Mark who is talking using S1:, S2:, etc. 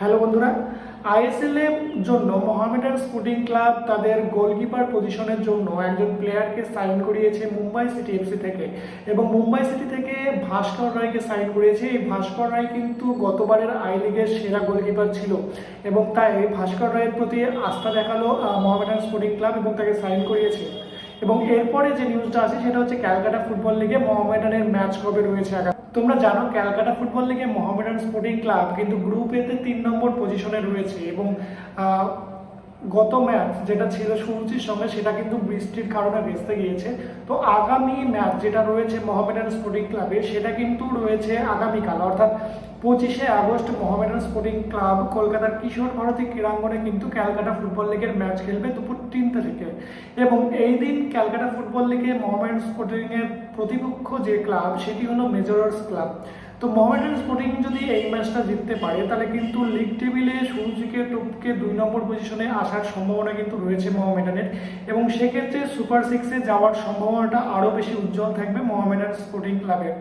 S1: Hello বন্ধুরা ISL এর জন্য মোহামেডান স্পোর্টিং ক্লাব তাদের গোলকিপার পজিশনের জন্য একজন প্লেয়ারকে সাইন করিয়েছে মুম্বাই সিটি এফসি থেকে। এবং মুম্বাই সিটি থেকে ভাস্কর রায়কে সাইন করিয়েছে এই ভাস্কর রায় কিন্তু গতবারের আই লিগের সেরা গোলকিপার ছিল এবং তাই ভাস্কর রায়ের প্রতি আস্থা দেখাল মোহামেডান স্পোর্টিং ক্লাব এবং তাকে সাইন করিয়েছে। এবং এরপরে যে নিউজটা আছে সেটা হচ্ছে ক্যালকাটা ফুটবল লিগে মোহামেডানের ম্যাচ কবে রয়েছে তোমরা জানো ক্যালকাটা ফুটবল লিগে মোহামেডান স্পোর্টিং ক্লাব কিন্তু গ্রুপ এতে তিন নম্বর পজিশনে রয়েছে এবং গত ম্যাচ যেটা ছিল সুরুচির সঙ্গে সেটা কিন্তু বৃষ্টির কারণে ভেস্তে গিয়েছে। তো আগামী ম্যাচ যেটা রয়েছে মোহামেডান স্পোর্টিং ক্লাবে সেটা কিন্তু রয়েছে আগামীকাল। অর্থাৎ পঁচিশে আগস্ট মোহামেডান স্পোর্টিং ক্লাব কলকাতার কিশোর ভারতী ক্রীড়াঙ্গনে কিন্তু ক্যালকাটা ফুটবল লিগের ম্যাচ খেলবে দুপুর তিনটে থেকে। এবং এই দিন ক্যালকাটা ফুটবল লিগে মোহামেডান স্পোর্টিং এর প্রতিপক্ষ যে ক্লাব, সেটি হলো মেজরার্স ক্লাব। তো মোহামেডান স্পোর্টিং যদি এই ম্যাচটা জিততে পারে, তাহলে কিন্তু লিগ টেবিলে সুরুচিকে টপকে দুই নম্বর পজিশনে আসার সম্ভাবনা কিন্তু রয়েছে মোহামেডানের। এবং সেক্ষেত্রে সুপার সিক্সে যাওয়ার সম্ভাবনাটা আরও বেশি উজ্জ্বল থাকবে মোহামেডান স্পোর্টিং ক্লাবের।